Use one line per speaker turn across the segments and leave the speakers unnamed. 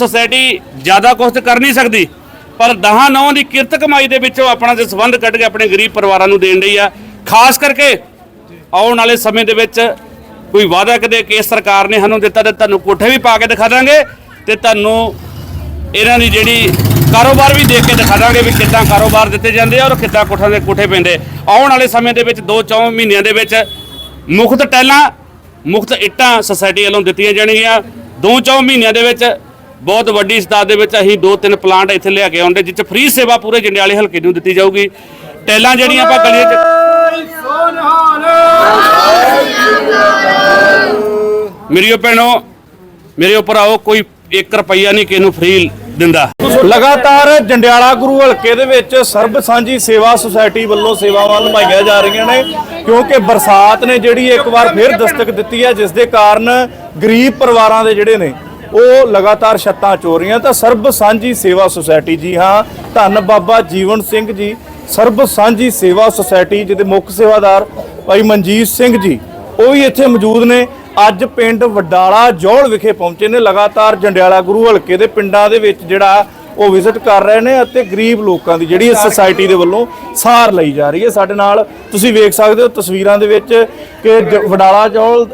Society ਜ਼ਿਆਦਾ ਕੁਛ ਤਾਂ ਕਰ ਨਹੀਂ ਸਕਦੀ, ਪਰ ਦਹਾਂ ਨੌਂ ਦੀ ਕਿਰਤ ਕਮਾਈ ਦੇ ਵਿੱਚੋਂ ਆਪਣਾ ਜੇ ਸੰਬੰਧ ਕੱਢ ਕੇ ਆਪਣੇ ਗਰੀਬ ਪਰਿਵਾਰਾਂ ਨੂੰ ਦੇਣ ਲਈ ਆ, ਖਾਸ ਕਰਕੇ ਆਉਣ ਵਾਲੇ ਸਮੇਂ ਦੇ ਵਿੱਚ ਕੋਈ ਵਾਅਦਾ ਕਦੇ ਕਿ ਸਰਕਾਰ ਨੇ ਸਾਨੂੰ ਦਿੱਤਾ ਤੇ ਤੁਹਾਨੂੰ ਕੋਠੇ ਵੀ ਪਾ ਕੇ ਦਿਖਾ ਦਾਂਗੇ ਤੇ ਤੁਹਾਨੂੰ ਇਹਨਾਂ ਦੀ ਜਿਹੜੀ ਕਾਰੋਬਾਰ ਵੀ ਦੇਖ ਕੇ ਦਿਖਾ ਦਾਂਗੇ ਵੀ ਕਿੱਦਾਂ ਕਾਰੋਬਾਰ ਦਿੱਤੇ ਜਾਂਦੇ ਆ ਔਰ ਕਿੱਦਾਂ ਕੋਠਾਂ ਦੇ ਕੋਠੇ ਪੈਂਦੇ। ਆਉਣ ਵਾਲੇ ਸਮੇਂ ਦੇ ਵਿੱਚ 2-4 ਮਹੀਨਿਆਂ ਦੇ ਵਿੱਚ ਮੁਫਤ ਟੈਲਾਂ ਮੁਫਤ ਇੱਟਾਂ ਸੋਸਾਇਟੀ ਵੱਲੋਂ ਦਿੱਤੀਆਂ ਜਾਣਗੀਆਂ। 2-4 ਮਹੀਨਿਆਂ ਦੇ ਵਿੱਚ ਬਹੁਤ ਵੱਡੀ ਸਤਾਦ ਦੇ ਵਿੱਚ ਅਸੀਂ ਦੋ ਤਿੰਨ ਪਲਾਂਟ ਇੱਥੇ ਲਿਆ ਕੇ ਆਉਂਦੇ ਜਿੱਥੇ ਫ੍ਰੀ ਸੇਵਾ ਪੂਰੇ ਜੰਡਿਆਲੇ ਹਲਕੇ ਨੂੰ ਦਿੱਤੀ ਜਾਊਗੀ। ਟੈਲਾਂ ਜਿਹੜੀਆਂ ਆਪਾਂ ਗਲੀਆਂ 'ਚ ਮੇਰੀਓ ਭੈਣੋ ਮੇਰੇ ਉੱਪਰ ਆਓ ਕੋਈ 1 ਰੁਪਈਆ ਨਹੀਂ ਕਿਸੇ ਨੂੰ ਫ੍ਰੀ ਦਿੰਦਾ।
ਲਗਾਤਾਰ ਜੰਡਿਆਲਾ ਗੁਰੂ ਹਲਕੇ ਦੇ ਵਿੱਚ ਸਰਬ ਸਾਂਝੀ ਸੇਵਾ ਸੁਸਾਇਟੀ ਵੱਲੋਂ ਸੇਵਾਵਾਂ ਨਿਭਾਈਆਂ ਜਾ ਰਹੀਆਂ ਨੇ, ਕਿਉਂਕਿ ਬਰਸਾਤ ਨੇ ਜਿਹੜੀ ਇੱਕ ਵਾਰ ਫਿਰ ਦਸਤਕ ਦਿੱਤੀ ਹੈ, ਜਿਸ ਦੇ ਕਾਰਨ ਗਰੀਬ ਪਰਿਵਾਰਾਂ ਦੇ ਜਿਹੜੇ ਨੇ ਉਹ ਲਗਾਤਾਰ ਛੱਤਾਂ ਚੋ ਰਹੀਆਂ ਤਾਂ ਸਰਬ ਸਾਂਝੀ ਸੇਵਾ ਸੁਸਾਇਟੀ ਜੀ, ਹਾਂ। ਧੰਨ ਬਾਬਾ ਜੀਵਨ ਸਿੰਘ ਜੀ, ਸਰਬ ਸਾਂਝੀ ਸੇਵਾ ਸੁਸਾਇਟੀ ਜਿਹਦੇ ਮੁੱਖ ਸੇਵਾਦਾਰ ਭਾਈ ਮਨਜੀਤ ਸਿੰਘ ਜੀ, ਉਹ ਵੀ ਇੱਥੇ ਮੌਜੂਦ ਨੇ। ਅੱਜ ਪਿੰਡ ਵਡਾਲਾ ਜੌਲ ਵਿਖੇ ਪਹੁੰਚੇ ਨੇ। ਲਗਾਤਾਰ ਜੰਡਿਆਲਾ ਗੁਰੂ ਹਲਕੇ ਦੇ ਪਿੰਡਾਂ ਦੇ ਵਿੱਚ ਜਿਹੜਾ ਉਹ ਵਿਜ਼ਿਟ ਕਰ ਰਹੇ ਨੇ ਅਤੇ ਗਰੀਬ ਲੋਕਾਂ ਦੀ ਜਿਹੜੀ ਇਸ ਸੁਸਾਇਟੀ ਦੇ ਵੱਲੋਂ ਸਾਰ ਲਈ ਜਾ ਰਹੀ ਹੈ। ਸਾਡੇ ਨਾਲ ਤੁਸੀਂ ਵੇਖ ਸਕਦੇ ਹੋ ਤਸਵੀਰਾਂ ਦੇ ਵਿੱਚ ਕਿ ਜ- ਵਡਾਲਾ ਜੌਲ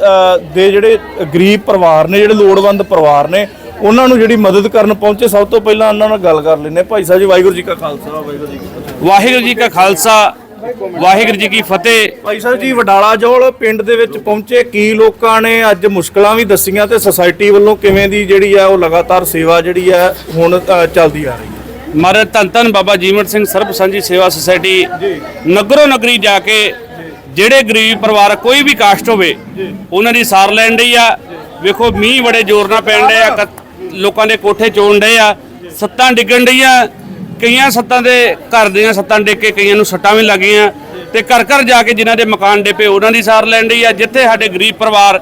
ਦੇ ਜਿਹੜੇ ਗਰੀਬ ਪਰਿਵਾਰ ਨੇ, ਜਿਹੜੇ ਲੋੜਵੰਦ ਪਰਿਵਾਰ ਨੇ, ਉਹਨਾਂ ਨੂੰ ਜਿਹੜੀ ਮਦਦ ਕਰਨ ਪਹੁੰਚੇ। ਸਭ ਤੋਂ ਪਹਿਲਾਂ ਉਹਨਾਂ ਨਾਲ ਗੱਲ ਕਰ ਲੈਂਦੇ ਭਾਈ ਸਾਹਿਬ ਜੀ, ਵਾਹਿਗੁਰੂ ਜੀ ਕਾ ਖਾਲਸਾ, ਵਾਹਿਗੁਰੂ ਜੀ ਕੀ ਫਤਿਹ।
ਵਾਹਿਗੁਰੂ ਜੀ ਕਾ ਖਾਲਸਾ ਵਾਹਿਗੁਰੂ ਜੀ ਕੀ ਫਤਿਹ।
ਭਾਈ ਸਾਹਿਬ ਜੀ ਵਡਾਲਾ ਜੌਲ ਪਿੰਡ ਦੇ ਵਿੱਚ ਪਹੁੰਚੇ ਕੀ ਲੋਕਾਂ ਨੇ ਅੱਜ ਮੁਸ਼ਕਲਾਂ ਵੀ ਦੱਸੀਆਂ ਤੇ ਸੁਸਾਇਟੀ ਵੱਲੋਂ ਕਿਵੇਂ ਦੀ ਜਿਹੜੀ ਆ ਉਹ ਲਗਾਤਾਰ ਸੇਵਾ ਜਿਹੜੀ ਆ ਹੁਣ ਚੱਲਦੀ ਆ ਰਹੀ ਹੈ?
ਮਾਰੇ ਧੰਨ ਧੰਨ ਬਾਬਾ ਜੀਵਨ ਸਿੰਘ ਸਰਬ ਸਾਂਝੀ ਸੇਵਾ ਸੁਸਾਇਟੀ ਨਗਰੋ ਨਗਰੀ ਜਾ ਕੇ ਜਿਹੜੇ ਗਰੀਬ ਪਰਿਵਾਰ ਕੋਈ ਵੀ ਕਾਸ਼ਟ ਹੋਵੇ ਉਹਨਾਂ ਦੀ ਸਾਰ ਲੈਣ ਡਈ ਆ। ਵੇਖੋ ਮੀਂਹ ਬੜੇ ਜ਼ੋਰ ਨਾਲ ਪੈਣ ਡਏ ਆ ਕ- ਲੋਕਾਂ ਦੇ ਕੋਠੇ ਚੋਣ ਡਏ ਆ ਸੱਤਾਂ ਡਿੱਗਣ ਡਈਆਂ ਕਈਆਂ ਸੱਤਾਂ ਦੇ ਘਰ ਦੀਆਂ ਸੱਤਾਂ ਡਿੱਗ ਕੇ ਕਈਆਂ ਨੂੰ ਸੱਟਾਂ ਵੀ ਲੱਗੀਆਂ। ਤੇ ਘਰ ਘਰ ਜਾ ਕੇ ਜਿਨ੍ਹਾਂ ਦੇ ਮਕਾਨ ਡਿੱਪੇ ਉਹਨਾਂ ਦੀ ਸਾਰ ਲੈਣ ਡਈ ਆ। ਜਿੱਥੇ ਸਾਡੇ ਗਰੀਬ ਪਰਿਵਾਰ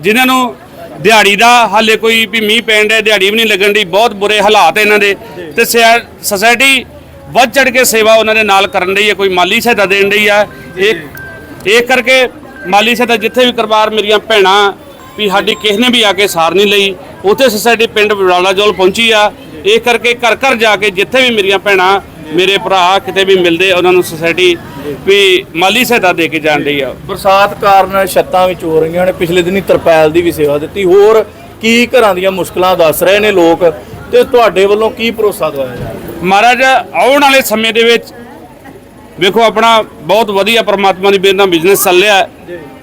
ਜਿਨ੍ਹਾਂ ਨੂੰ ਦਿਹਾੜੀ ਦਾ ਹਾਲੇ ਕੋਈ ਵੀ ਮੀਂਹ ਪੈਣ ਡਿਆ ਦਿਹਾੜੀ ਵੀ ਨਹੀਂ ਲੱਗਣ ਦੀ ਬਹੁਤ ਬੁਰੇ ਹਾਲਾਤ ਇਹਨਾਂ ਦੇ। ਤੇ ਸੋਸਾਇਟੀ ਵੱਧ ਚੜ ਕੇ ਸੇਵਾ ਉਹਨਾਂ ਦੇ ਨਾਲ ਕਰਨ ਡਈ ਹੈ ਕੋਈ ਮਾਲੀ ਸਹਾਇਤਾ ਦੇਣ ਡਈ ਆ। ਇਹ ਇਹ ਕਰਕੇ ਮਾਲੀ ਸਹਾਇਤਾ ਜਿੱਥੇ ਵੀ ਕਰਵਾਰ ਮੇਰੀਆਂ ਭੈਣਾਂ ਵੀ ਸਾਡੀ ਕਿਸੇ ਨੇ ਵੀ ਆ ਕੇ ਸਾਰ ਨਹੀਂ ਲਈ। ਉੱਥੇ ਸੋਸਾਇਟੀ ਪਿੰਡ ਵਿਰਾਲਾ ਜੋਲ ਪਹੁੰਚੀ ਆ। ਇਹ ਕਰਕੇ ਘਰ ਘਰ ਜਾ ਕੇ ਜਿੱਥੇ ਵੀ ਮੇਰੀਆਂ ਭੈਣਾਂ ਮੇਰੇ ਭਰਾ ਕਿਤੇ ਵੀ ਮਿਲਦੇ ਉਹਨਾਂ ਨੂੰ ਸੋਸਾਇਟੀ ਵੀ ਮਾਲੀ ਸਹਾਇਤਾ ਦੇ ਕੇ ਜਾਣ ਡਈ ਆ।
ਬਰਸਾਤ ਕਾਰਨ ਛੱਤਾਂ ਵੀ ਚੋ ਰਹੀਆਂ ਨੇ ਪਿਛਲੇ ਦਿਨੀ ਤਰਪੈਲ ਦੀ ਵੀ ਸੇਵਾ ਦਿੱਤੀ। ਹੋਰ ਕੀ ਘਰਾਂ ਦੀਆਂ ਮੁਸ਼ਕਲਾਂ ਦੱਸ ਰਹੇ ਨੇ ਲੋਕ ਤੇ ਤੁਹਾਡੇ ਵੱਲੋਂ ਕੀ ਭਰੋਸਾ ਦਵਾਇਆ ਜਾ ਰਿਹਾ?
ਮਹਾਰਾਜ ਆਉਣ ਵਾਲੇ ਸਮੇਂ ਦੇ ਵਿੱਚ ਵੇਖੋ ਆਪਣਾ ਬਹੁਤ ਵਧੀਆ ਪ੍ਰਮਾਤਮਾ ਦੀ ਬੇਨ ਨਾਲ ਬਿਜ਼ਨਸ ਚੱਲ ਰਿਹਾ ਹੈ।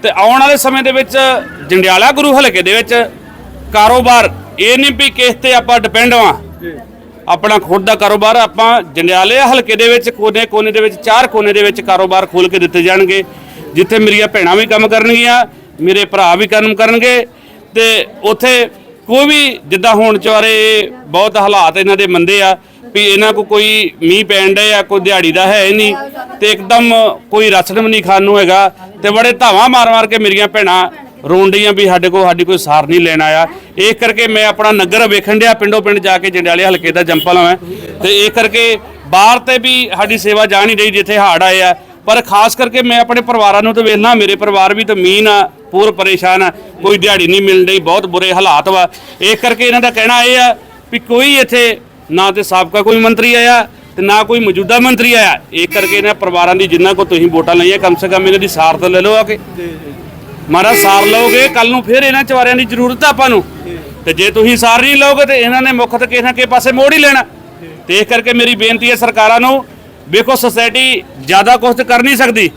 ਤੇ ਆਉਣ ਵਾਲੇ ਸਮੇਂ ਦੇ ਵਿੱਚ ਜੰਡਿਆਲਾ ਗੁਰੂ ਹਲਕੇ ਦੇ ਵਿੱਚ ਕਾਰੋਬਾਰ ਇਹ ਨਹੀਂ ਵੀ ਕਿਸ ਤੇ ਆਪਾਂ ਡਿਪੈਂਡ ਹਾਂ ਆਪਣਾ ਖੁਦ ਦਾ ਕਾਰੋਬਾਰ ਆਪਾਂ ਜੰਡਿਆਲੇ ਹਲਕੇ ਦੇ ਵਿੱਚ ਕੋਨੇ ਕੋਨੇ ਦੇ ਵਿੱਚ ਚਾਰ ਕੋਨੇ ਦੇ ਵਿੱਚ ਕਾਰੋਬਾਰ ਖੋਲ ਕੇ ਦਿੱਤੇ ਜਾਣਗੇ। ਜਿੱਥੇ ਮੇਰੀਆਂ ਭੈਣਾਂ ਵੀ ਕੰਮ ਕਰਨਗੀਆਂ, ਮੇਰੇ ਭਰਾ ਵੀ ਕੰਮ ਕਰਨਗੇ ਤੇ ਉੱਥੇ ਕੋਈ ਵੀ ਜਿੱਦਾਂ ਹੁਣ ਚਾਰੇ ਬਹੁਤ ਹਾਲਾਤ ਇਹਨਾਂ ਦੇ ਮੰਦੇ ਆ ਵੀ ਇਹਨਾਂ ਕੋ ਕੋਈ ਮੀਂਹ ਪੈਣ ਡਿਆ ਆ ਕੋਈ ਦਿਹਾੜੀ ਦਾ ਹੈ ਹੀ ਨਹੀਂ ਤੇ ਇੱਕਦਮ ਕੋਈ ਰਸਣ ਵੀ ਨਹੀਂ ਖਾਣ ਨੂੰ ਹੈਗਾ ਤੇ ਬੜੇ ਧਾਵਾਂ ਮਾਰ ਮਾਰ ਕੇ ਮੇਰੀਆਂ ਭੈਣਾਂ ਰੋਣ ਡਈਆਂ ਵੀ ਸਾਡੇ ਕੋਲ, ਸਾਡੀ ਕੋਈ ਸਾਰ ਨਹੀਂ ਲੈਣ ਆਇਆ। ਇਹ ਕਰਕੇ ਮੈਂ ਆਪਣਾ ਨਗਰ ਵੇਖਣ ਡਿਆ, ਪਿੰਡੋਂ ਪਿੰਡ ਜਾ ਕੇ ਜੰਡਿਆਲੇ ਹਲਕੇ ਦਾ ਜੰਪਲ ਹਾਂ ਤੇ ਇਹ ਕਰਕੇ ਬਾਹਰ ਤੇ ਵੀ ਸਾਡੀ ਸੇਵਾ ਜਾ ਨਹੀਂ ਰਹੀ ਜਿੱਥੇ ਹਾੜ ਆਏ ਆ। ਪਰ ਖਾਸ ਕਰਕੇ ਮੈਂ ਆਪਣੇ ਪਰਿਵਾਰਾਂ ਨੂੰ ਤਾਂ ਵੇਖਣਾ ਮੇਰੇ ਪਰਿਵਾਰ ਵੀ ਤਾਂ ਮੀਂਹ ਆ ਪੂਰ ਪਰੇਸ਼ਾਨ ਆ। ਕੋਈ ਦਿਹਾੜੀ ਨਹੀਂ ਮਿਲਣ ਡਈ, ਬਹੁਤ ਬੁਰੇ ਹਾਲਾਤ ਵਾ। ਇਹ ਕਰਕੇ ਇਹਨਾਂ ਦਾ ਕਹਿਣਾ ਇਹ ਆ ਵੀ ਕੋਈ ਇੱਥੇ ਨਾ ਤੇ ਸਾਬਕਾ ਕੋਈ ਮੰਤਰੀ ਆਇਆ ਤੇ ਨਾ ਕੋਈ ਮੌਜੂਦਾ ਮੰਤਰੀ ਆਇਆ। ਇਹ ਕਰਕੇ ਇਹਨਾਂ ਪਰਿਵਾਰਾਂ ਦੀ ਜਿੰਨਾ ਕੋ ਤੁਸੀਂ ਵੋਟਾਂ ਲਈਆਂ, ਕਮ ਸੇ ਕਮ ਇਹਨਾਂ ਦੀ ਸਾਰ ਤਾਂ ਲੈ ਲਓ ਆ ਕੇ। ਮਹਾਰਾਜ ਸਾਰ ਲਓਗੇ, ਕੱਲ ਨੂੰ ਫਿਰ ਇਹਨਾਂ ਚਵਾਰਿਆਂ ਦੀ ਜ਼ਰੂਰਤ ਆ ਆਪਾਂ ਨੂੰ। ਤੇ ਜੇ ਤੁਸੀਂ ਸਾਰ ਨਹੀਂ ਲਓਗੇ ਤੇ ਇਹਨਾਂ ਨੇ ਮੁੱਖ ਤੇ ਕਿਸੇ ਨਾ ਕਿਸੇ ਪਾਸੇ ਮੋੜ ਹੀ ਲੈਣਾ। ਤੇ ਇਸ ਕਰਕੇ ਮੇਰੀ ਬੇਨਤੀ ਹੈ ਸਰਕਾਰਾਂ ਨੂੰ, ਵੇਖੋ ਸੋਸਾਇਟੀ ਜ਼ਿਆਦਾ ਕੁਛ ਤਾਂ ਕਰ ਨਹੀਂ ਸਕਦੀ,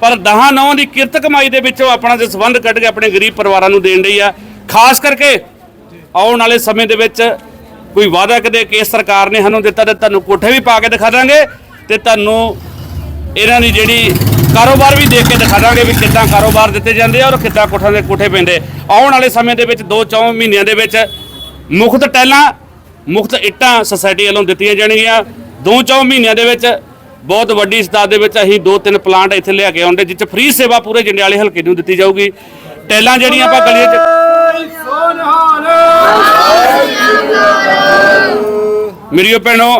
ਪਰ ਦਹਾਂ ਨੌਂ ਦੀ ਕਿਰਤ ਕਮਾਈ ਦੇ ਵਿੱਚੋਂ ਆਪਣਾ ਜੇ ਸੰਬੰਧ ਕੱਢ ਕੇ ਆਪਣੇ ਗਰੀਬ ਪਰਿਵਾਰਾਂ ਨੂੰ ਦੇਣ ਲਈ ਆ, ਖਾਸ ਕਰਕੇ ਆਉਣ ਵਾਲੇ ਸਮੇਂ ਦੇ ਵਿੱਚ ਕੋਈ ਵਾਅਦਾ ਕਦੇ ਕਿ ਸਰਕਾਰ ਨੇ ਸਾਨੂੰ ਦਿੱਤਾ ਤੇ ਤੁਹਾਨੂੰ ਕੋਠੇ ਵੀ ਪਾ ਕੇ ਦਿਖਾ ਦਾਂਗੇ ਤੇ ਤੁਹਾਨੂੰ ਇਹਨਾਂ ਦੀ ਜਿਹੜੀ ਕਾਰੋਬਾਰ ਵੀ ਦੇਖ ਕੇ ਦਿਖਾ ਦਾਂਗੇ ਵੀ ਕਿੱਦਾਂ ਕਾਰੋਬਾਰ ਦਿੱਤੇ ਜਾਂਦੇ ਆ ਔਰ ਕਿੱਦਾਂ ਕੋਠਾਂ ਦੇ ਕੋਠੇ ਪੈਂਦੇ। ਆਉਣ ਵਾਲੇ ਸਮੇਂ ਦੇ ਵਿੱਚ 2-4 ਮਹੀਨਿਆਂ ਦੇ ਵਿੱਚ ਮੁਫਤ ਟੈਲਾਂ ਮੁਫਤ ਇੱਟਾਂ ਸੁਸਾਇਟੀ ਵੱਲੋਂ ਦਿੱਤੀਆਂ ਜਾਣਗੀਆਂ। 2-4 ਮਹੀਨਿਆਂ ਦੇ ਵਿੱਚ ਬਹੁਤ ਵੱਡੀ ਸਤਾਦ ਦੇ ਵਿੱਚ ਅਸੀਂ ਦੋ ਤਿੰਨ ਪਲਾਂਟ ਇੱਥੇ ਲਿਆ ਕੇ ਆਉਂਦੇ, ਜਿੱਥੇ ਫ੍ਰੀ ਸੇਵਾ ਪੂਰੇ ਜੰਡਿਆਲੇ ਹਲਕੇ ਨੂੰ ਦਿੱਤੀ ਜਾਊਗੀ। ਟੈਲਾਂ ਜਿਹੜੀਆਂ ਆਪਾਂ ਗਲੀਆਂ 'ਚ ਮੇਰੀਓ ਭੈਣੋ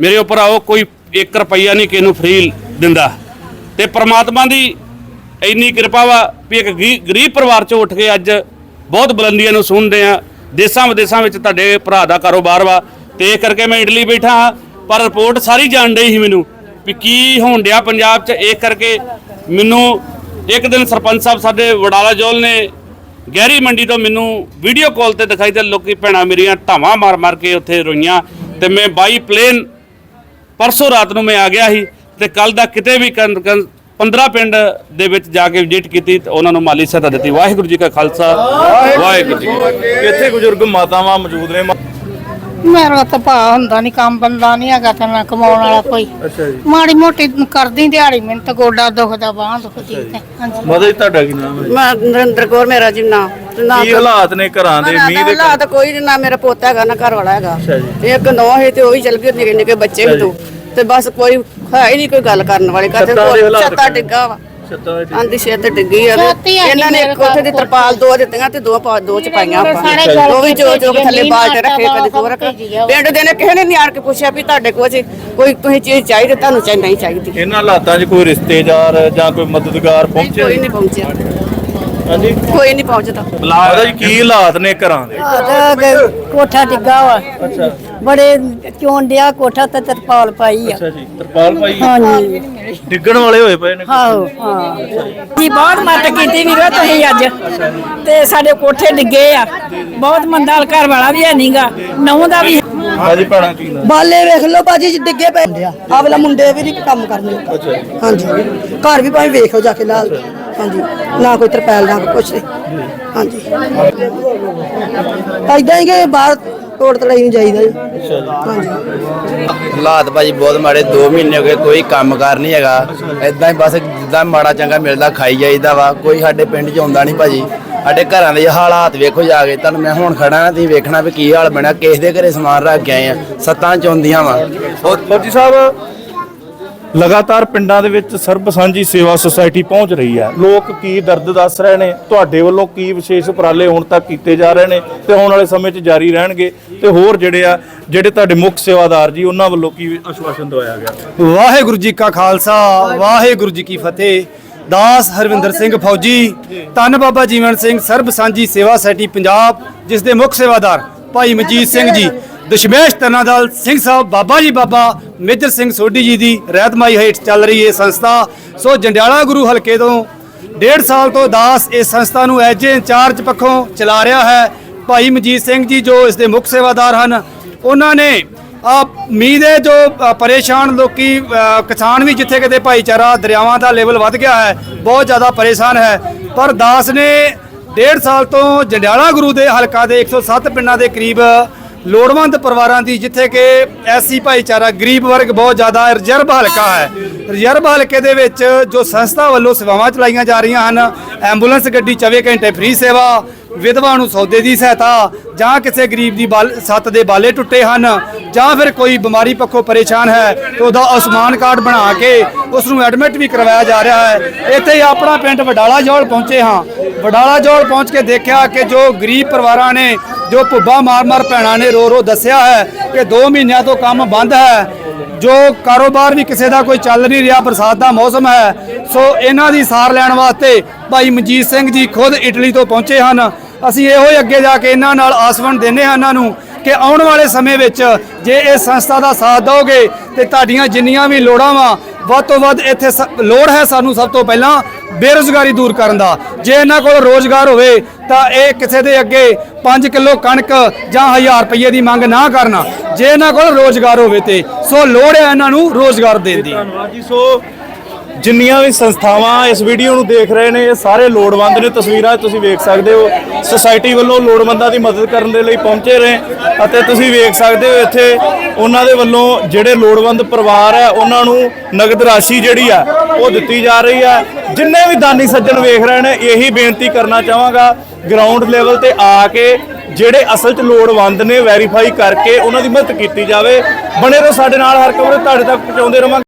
ਮੇਰੇ ਉੱਪਰ ਆਓ ਕੋਈ 1 ਰੁਪਈਆ ਨਹੀਂ ਕਿਸੇ ਨੂੰ ਫ੍ਰੀ ਦਿੰਦਾ। ਤੇ ਪ੍ਰਮਾਤਮਾ ਦੀ ਇੰਨੀ ਕਿਰਪਾ ਵਾ ਵੀ ਇੱਕ ਗਰੀ- ਗਰੀਬ ਪਰਿਵਾਰ ਚੋਂ ਉੱਠ ਕੇ ਅੱਜ ਬਹੁਤ ਬੁਲੰਦੀਆਂ ਨੂੰ ਸੁਣਦੇ ਆ। ਦੇਸਾਂ ਵਿਦੇਸਾਂ ਵਿੱਚ ਤੁਹਾਡੇ ਭਰਾ ਦਾ ਕਾਰੋਬਾਰ ਵਾ। ਤੇ ਇਸ ਕਰਕੇ ਮੈਂ ਇਟਲੀ ਬੈਠਾ ਹਾਂ, ਪਰ ਰਿਪੋਰਟ ਸਾਰੀ ਜਾਣ ਡਈ ਸੀ ਮੈਨੂੰ ਵੀ ਕੀ ਹੋਣ ਡਿਆ ਪੰਜਾਬ 'ਚ। ਇਹ ਕਰਕੇ ਮੈਨੂੰ ਇੱਕ ਦਿਨ ਸਰਪੰਚ ਸਾਹਿਬ ਸਾਡੇ ਵਡਾਲਾ ਜੋਲ ਨੇ ਗਹਿਰੀ ਮੰਡੀ ਤੋਂ ਮੈਨੂੰ ਵੀਡੀਓ ਕਾਲ ਤੇ ਦਿਖਾਈ ਤੇ ਲੋਕੀ ਭੈਣਾਂ ਮੇਰੀਆਂ ਧਾਵਾਂ ਮਾਰ ਮਾਰ ਕੇ ਉੱਥੇ ਰੋਈਆਂ। ਤੇ ਮੈਂ ਬਾਈ ਪਲੇਨ, ਪਰਸੋਂ ਰਾਤ ਨੂੰ ਮੈਂ ਆ ਗਿਆ ਸੀ। ਤੇ ਕੱਲ ਦਾ ਕਿਤੇ ਵੀ 15 ਪਿੰਡ ਦੇ ਵਿੱਚ ਜਾ ਕੇ ਵਿਜ਼ਿਟ ਕੀਤੀ ਤੇ ਉਹਨਾਂ ਨੂੰ ਮਾਲੀ ਸਹਾਇਤਾ ਦਿੱਤੀ। ਵਾਹਿਗੁਰੂ ਜੀ ਕਾ ਖਾਲਸਾ ਵਾਹਿਗੁਰੂ ਜੀ ਕੀ ਫਤਿਹ।
ਇੱਥੇ ਬਜ਼ੁਰਗ ਮਾਤਾਵਾਂ ਮੌਜੂਦ ਨੇ।
ਮੇਰਾ ਤਾਂ ਭਾ ਹੁੰਦਾ ਨਹੀਂ ਕੰਮ ਬੰਦਾ ਨਹੀਂ ਹੈਗਾ ਤੇ ਮੈਂ ਕਮਾਉਣ ਵਾਲਾ ਕੋਈ।
ਅੱਛਾ ਜੀ।
ਮਾੜੀ ਮੋਟੀ ਕਰਦੀ ਦਿਹਾੜੀ ਮੈਨੂੰ ਤਾਂ ਗੋਡਾ ਦੁਖਦਾ ਬਾਹ ਦੁਖਦੀ ਤੇ ਹਾਂਜੀ।
ਮਾਤਾ ਜੀ ਤੁਹਾਡਾ ਕੀ ਨਾਮ ਹੈ?
ਮੈਂ ਨਰਿੰਦਰ ਕੌਰ ਮੇਰਾ ਜੀ ਨਾਂ ਨਾ
ਕੀ ਹਾਲਾਤ ਨੇ ਘਰਾਂ ਦੇ? ਮੀਂਹ ਦੇ
ਹਾਲਾਤ ਕੋਈ ਨੀ, ਨਾ ਮੇਰਾ ਪੋਤਾ ਹੈਗਾ ਨਾ ਘਰ ਵਾਲਾ ਹੈਗਾ ਤੇ ਇੱਕ ਨੌ ਹੈ ਤੇ ਉਹ ਵੀ ਚਲ ਗਈ ਨਿੱਕੇ ਨਿੱਕੇ ਬੱਚੇ ਵੀ ਤੋਂ ਤੇ ਬਸ ਕੋਈ ਹੈ ਹੀ ਨਹੀਂ ਕੋਈ ਗੱਲ ਕਰਨ ਵਾਲੀ ਤੇ
ਛੱਤਾਂ ਦੇ ਹਾਲਾਤ
ਛੱਤਾ ਡਿੱਗਾ ਵਾ।
ਛੱਤਾਂ ਦੇ
ਆਂਦੀ ਛੱਤ ਡਿੱਗੀ ਆ
ਛੱਤ ਹੀ
ਇਹਨਾਂ ਨੇ
ਮੇਰੇ
ਇੱਕ ਉੱਥੇ ਦੀ ਤਰਪਾਲ ਦੋ ਦਿੱਤੀਆਂ ਤੇ ਦੋ ਪਾ ਦੋ ਚ ਪਾਈਆਂ ਆਪਾਂ ਉਹ ਵੀ ਜੋ ਜੋ ਥੱਲੇ
ਨੀਂਹ
ਬਾਲ ਤੇ ਰੱਖੇ ਕਦੇ ਕੋ ਰੱਖ। ਪਿੰਡ ਦੇ ਨੇ ਕਿਸੇ ਨੇ ਨਹੀਂ ਆਣ ਕੇ ਪੁੱਛਿਆ ਵੀ ਤੁਹਾਡੇ ਕੋਲ ਜੀ ਕੋਈ ਤੁਸੀਂ ਚੀਜ਼ ਚਾਹੀਦੀ ਤੁਹਾਨੂੰ ਚਾਹੀ ਨਹੀਂ ਚਾਹੀਦੀ।
ਇਹਨਾਂ ਹਾਲਾਤਾਂ 'ਚ ਕੋਈ ਰਿਸ਼ਤੇਦਾਰ ਜਾਂ ਕੋਈ ਮਦਦਗਾਰ ਪਹੁੰਚਿਆ
ਕੋਈ ਨਹੀਂ ਪਹੁੰਚਿਆ।
ਹਾਂਜੀ?
ਕੋਈ ਨਹੀਂ ਪਹੁੰਚਦਾ।
ਮਾਤਾ ਜੀ ਕੀ ਹਾਲਾਤ ਨੇ ਘਰਾਂ ਦੇ?
ਕੋਠਾ ਡਿੱਗਾ ਵਾ। ਬੜੇ ਚੋਣ ਡਿਆ ਕੋਠਾ ਤੇ ਤਰਪਾਲ ਪਾਈ ਆ।
ਅੱਛਾ ਜੀ ਤਰਪਾਲ ਭਾਈ
ਹਾਂਜੀ।
ਡਿੱਗਣ ਵਾਲੇ ਹੋਏ ਪਏ ਨੇ
ਆਹੋ ਹਾਂ। ਜੀ ਬਹੁਤ ਮਦਦ ਕੀਤੀ ਵੀਰੋ ਤੁਸੀਂ ਅੱਜ। ਤੇ ਸਾਡੇ ਕੋਠੇ ਡਿੱਗੇ ਆ। ਬਹੁਤ ਮੰਦਾਲ ਘਰ ਵਾਲਾ ਵੀ ਹੈ ਨਹੀਂਗਾ ਨੌਂ ਦਾ ਵੀ
ਹਾਂਜੀ ਭੈਣਾ ਕੀ ਨਾਮ?
ਬਾਲੇ ਵੇਖ ਲਓ ਬਾਜੀ ਜੀ ਡਿੱਗੇ ਪਏ। ਆ ਆਹ ਵਾਲਾ ਮੁੰਡੇ ਵੀ ਨਹੀਂ ਕੰਮ ਕਰਨੇ। ਹਾਂਜੀ। ਘਰ ਵੀ ਭਾਵੇਂ ਵੇਖੋ ਜਾ ਕੇ ਲਾਲ। ਹਾਂਜੀ। ਨਾ ਕੋਈ ਤਰਪੈਲ ਨਾ ਕੋਈ ਕੁਛ। ਨਹੀਂ ਹਾਂਜੀ ਐਦਾਂ ਹੀ ਕਿ ਬਾਹਰ ਤੋੜ ਤੜਾਈ ਨਹੀਂ ਜਾਈਦਾ ਜੀ। ਹਾਂਜੀ।
ਹਾਲਾਤ ਭਾਜੀ ਬਹੁਤ ਮਾੜੇ 2 ਮਹੀਨੇ ਹੋ ਗਏ ਕੋਈ ਕੰਮਕਾਰ ਨਹੀਂ ਹੈਗਾ। ਇਦਾਂ ਹੀ ਬਸ ਜਿੱਦਾਂ ਮਾੜਾ ਚੰਗਾ ਮਿਲਦਾ ਖਾਈ ਜਾਈਦਾ ਵਾ। ਕੋਈ ਸਾਡੇ ਪਿੰਡ 'ਚ ਆਉਂਦਾ ਨਹੀਂ ਭਾਜੀ। ਸਾਡੇ ਘਰਾਂ ਦੇ ਹਾਲਾਤ ਵੇਖੋ ਜਾ ਕੇ। ਤੁਹਾਨੂੰ ਮੈਂ ਹੁਣ ਖੜਾ ਨਾ ਤੁਸੀਂ ਵੇਖਣਾ ਵੀ ਕੀ ਹਾਲ ਬਣਿਆ। ਕਿਸ ਦੇ ਘਰੇ ਸਮਾਨ ਰੱਖ ਕੇ ਆਏ ਆ। ਸੱਤਾਂ ਚ ਆਉਂਦੀਆਂ ਵਾ।
ਫੌਜੀ ਸਾਹਿਬ ਲਗਾਤਾਰ ਪਿੰਡਾਂ ਦੇ ਵਿੱਚ ਸਰਬ ਸਾਂਝੀ ਸੇਵਾ ਸੁਸਾਇਟੀ ਪਹੁੰਚ ਰਹੀ ਹੈ। ਲੋਕ ਕੀ ਦਰਦ ਦੱਸ ਰਹੇ ਨੇ? ਤੁਹਾਡੇ ਵੱਲੋਂ ਕੀ ਵਿਸ਼ੇਸ਼ ਉਪਰਾਲੇ ਹੁਣ ਤੱਕ ਕੀਤੇ ਜਾ ਰਹੇ ਨੇ? ਤੇ ਆਉਣ ਵਾਲੇ ਸਮੇਂ 'ਚ ਜਾਰੀ ਰਹਿਣਗੇ। ਤੇ ਹੋਰ ਜਿਹੜੇ ਆ, ਜਿਹੜੇ ਤੁਹਾਡੇ ਮੁੱਖ ਸੇਵਾਦਾਰ ਜੀ, ਉਹਨਾਂ ਵੱਲੋਂ ਕੀ ਆਸ਼ਵਾਸਨ ਦਵਾਇਆ ਗਿਆ?
ਵਾਹਿਗੁਰੂ ਜੀ ਕਾ ਖਾਲਸਾ, ਵਾਹਿਗੁਰੂ ਜੀ ਕੀ ਫਤਿਹ। ਦਾਸ ਹਰਵਿੰਦਰ ਸਿੰਘ ਫੌਜੀ, ਧੰਨ ਬਾਬਾ ਜੀਵਨ ਸਿੰਘ ਸਰਬ ਸਾਂਝੀ ਸੇਵਾ ਸੋਸਾਇਟੀ ਪੰਜਾਬ, ਜਿਸ ਦੇ ਮੁੱਖ ਸੇਵਾਦਾਰ ਭਾਈ ਮਜੀਦ ਸਿੰਘ ਜੀ, ਦਸ਼ਮੇਸ਼ ਤਰਨਾਦਲ ਸਿੰਘ ਸਾਹਿਬ ਬਾਬਾ ਜੀ ਬਾਬਾ ਮੇਜਰ ਸਿੰਘ ਸੋਢੀ ਜੀ ਦੀ ਰਹਿਤਮਾਈ ਹੇਠ ਚੱਲ ਰਹੀ ਇਹ ਸੰਸਥਾ। ਸੋ ਜੰਡਿਆਲਾ ਗੁਰੂ ਹਲਕੇ ਤੋਂ ਡੇਢ ਸਾਲ ਤੋਂ ਦਾਸ ਇਸ ਸੰਸਥਾ ਨੂੰ ਐਜ ਇੰਚਾਰਜ ਪੱਖੋਂ ਚਲਾ ਰਿਹਾ ਹੈ। ਭਾਈ ਮਜੀਤ ਸਿੰਘ ਜੀ ਜੋ ਇਸ ਦੇ ਮੁੱਖ ਸੇਵਾਦਾਰ ਹਨ, ਉਹਨਾਂ ਨੇ ਆ ਮੀਂਹ ਦੇ ਜੋ ਪਰੇਸ਼ਾਨ ਲੋਕੀ ਕਿਸਾਨ ਵੀ ਜਿੱਥੇ ਕਿਤੇ ਭਾਈਚਾਰਾ ਦਰਿਆਵਾਂ ਦਾ ਲੈਵਲ ਵੱਧ ਗਿਆ ਹੈ, ਬਹੁਤ ਜ਼ਿਆਦਾ ਪਰੇਸ਼ਾਨ ਹੈ। ਪਰ ਦਾਸ ਨੇ ਡੇਢ ਸਾਲ ਤੋਂ ਜੰਡਿਆਲਾ ਗੁਰੂ ਦੇ ਹਲਕਾ ਦੇ 107 ਪਿੰਡਾਂ ਦੇ ਕਰੀਬ ਲੋੜਵੰਦ ਪਰਿਵਾਰਾਂ ਦੀ, ਜਿੱਥੇ ਕਿ ਐਸੀ ਭਾਈਚਾਰਾ ਗਰੀਬ ਵਰਗ ਬਹੁਤ ਜ਼ਿਆਦਾ ਰਿਜ਼ਰਵ ਹਲਕਾ ਹੈ। ਰਿਜ਼ਰਵ ਹਲਕੇ ਦੇ ਵਿੱਚ ਜੋ ਸੰਸਥਾ ਵੱਲੋਂ ਸੇਵਾਵਾਂ ਚਲਾਈਆਂ ਜਾ ਰਹੀਆਂ ਹਨ, ਐਂਬੂਲੈਂਸ ਗੱਡੀ 24 ਘੰਟੇ ਫ੍ਰੀ ਸੇਵਾ, ਵਿਧਵਾ ਨੂੰ ਸੌਦੇ ਦੀ ਸਹਾਇਤਾ ਜਾਂ ਕਿਸੇ ਗਰੀਬ ਦੀ ਬਾਲ, ਸੱਤ ਦੇ ਬਾਲੇ ਟੁੱਟੇ ਹਨ ਜਾਂ ਫਿਰ ਕੋਈ ਬਿਮਾਰੀ ਪੱਖੋਂ ਪਰੇਸ਼ਾਨ ਹੈ ਤੇ ਉਹਦਾ ਆਯੁਸ਼ਮਾਨ ਕਾਰਡ ਬਣਾ ਕੇ ਉਸ ਨੂੰ ਐਡਮਿਟ ਵੀ ਕਰਵਾਇਆ ਜਾ ਰਿਹਾ ਹੈ। ਇੱਥੇ ਹੀ ਆਪਣਾ ਪਿੰਡ ਵਡਾਲਾ ਜੋਲ ਪਹੁੰਚੇ ਹਾਂ। ਵਡਾਲਾ ਜੋਲ ਪਹੁੰਚ ਕੇ ਦੇਖਿਆ ਕਿ ਜੋ ਗਰੀਬ ਪਰਿਵਾਰਾਂ ਨੇ ਜੋ ਭੁੱਬਾ ਮਾਰ-ਮਾਰ ਭੈਣਾਂ ਨੇ ਰੋ ਰੋ ਦੱਸਿਆ ਹੈ ਕਿ 2 ਮਹੀਨਿਆਂ ਤੋਂ ਕੰਮ ਬੰਦ ਹੈ, ਜੋ ਕਾਰੋਬਾਰ ਵੀ ਕਿਸੇ ਦਾ ਕੋਈ ਚੱਲ ਨਹੀਂ ਰਿਹਾ, ਬਰਸਾਤ ਦਾ ਮੌਸਮ ਹੈ, ਸੋ ਇਹਨਾਂ ਦੀ ਸਾਰ ਲੈਣ ਵਾਸਤੇ ਭਾਈ ਮਨਜੀਤ ਸਿੰਘ ਜੀ ਖੁਦ ਇਟਲੀ ਤੋਂ ਪਹੁੰਚੇ ਹਨ। ਅਸੀਂ ਇਹੋ ਹੀ ਅੱਗੇ ਜਾ ਕੇ ਇਹਨਾਂ ਨਾਲ ਆਸਵਣ ਦਿੰਦੇ ਹਾਂ, ਇਹਨਾਂ ਨੂੰ ਕਿ ਆਉਣ ਵਾਲੇ ਸਮੇਂ ਵਿੱਚ ਜੇ ਇਸ ਸੰਸਥਾ ਦਾ ਸਾਥ ਦਿਓਗੇ ਤੇ ਤੁਹਾਡੀਆਂ ਜਿੰਨੀਆਂ ਵੀ ਲੋੜਾਂ ਵਾ, ਵੱਧ ਤੋਂ ਵੱਧ ਇੱਥੇ ਸ- ਲੋੜ ਹੈ ਸਾਨੂੰ ਸਭ ਤੋਂ ਪਹਿਲਾਂ ਬੇਰੁਜ਼ਗਾਰੀ ਦੂਰ ਕਰਨ ਦਾ। ਜੇ ਇਹਨਾਂ ਕੋਲ ਰੋਜ਼ਗਾਰ ਹੋਵੇ, ਤਾਂ ਇਹ ਕਿਸੇ ਦੇ ਅੱਗੇ 5 ਕਿਲੋ ਕਣਕ ਜਾਂ 1000 ਰੁਪਏ ਦੀ ਮੰਗ ਨਾ ਕਰਨਾ। ਜੇ ਇਹਨਾਂ ਕੋਲ ਰੋਜ਼ਗਾਰ ਹੋਵੇ ਤੇ, ਸੋ ਲੋੜ ਹੈ ਇਹਨਾਂ ਨੂੰ ਰੋਜ਼ਗਾਰ ਦੇਣ ਦੀ।
ਧੰਨਵਾਦ ਜੀ, ਸੋ ਜਿੰਨੀਆਂ ਵੀ ਸੰਸਥਾਵਾਂ ਇਸ ਵੀਡੀਓ ਨੂੰ ਦੇਖ ਰਹੇ ਨੇ, ਇਹ ਸਾਰੇ ਲੋੜਵੰਦ ਨੇ ਤਸਵੀਰਾਂ ਤੁਸੀਂ ਵੇਖ ਸਕਦੇ ਹੋ। ਸੁਸਾਇਟੀ ਵੱਲੋਂ ਲੋੜਵੰਦਾਂ ਦੀ ਮਦਦ ਕਰਨ ਦੇ ਲਈ ਪਹੁੰਚੇ ਰਹੇ ਅਤੇ ਤੁਸੀਂ ਵੇਖ ਸਕਦੇ ਹੋ ਇੱਥੇ ਉਹਨਾਂ ਦੇ ਵੱਲੋਂ ਜਿਹੜੇ ਲੋੜਵੰਦ ਪਰਿਵਾਰ ਹੈ, ਉਹਨਾਂ ਨੂੰ ਨਗਦ ਰਾਸ਼ੀ ਜਿਹੜੀ ਆ, ਉਹ ਦਿੱਤੀ ਜਾ ਰਹੀ ਹੈ ਜਿੰਨੇ ਵੀ ਦਾਨੀ ਸੱਜਣ ਵੇਖ ਰਹੇ ਨੇ, ਇਹੀ ਬੇਨਤੀ ਕਰਨਾ ਚਾਹਾਂਗਾ ਗਰਾਊਂਡ ਲੈਵਲ ਤੇ ਆ ਕੇ ਜਿਹੜੇ ਅਸਲ 'ਚ ਲੋੜਵੰਦ ਨੇ ਵੈਰੀਫਾਈ ਕਰਕੇ ਉਹਨਾਂ ਦੀ ਮਦਦ ਕੀਤੀ ਜਾਵੇ। ਬਣੇ ਰਹੋ ਸਾਡੇ ਨਾਲ, ਹਰ ਖਬਰ ਤੁਹਾਡੇ ਤੱਕ ਪਹੁੰਚਾਉਂਦੇ ਰਵਾਂਗੇ।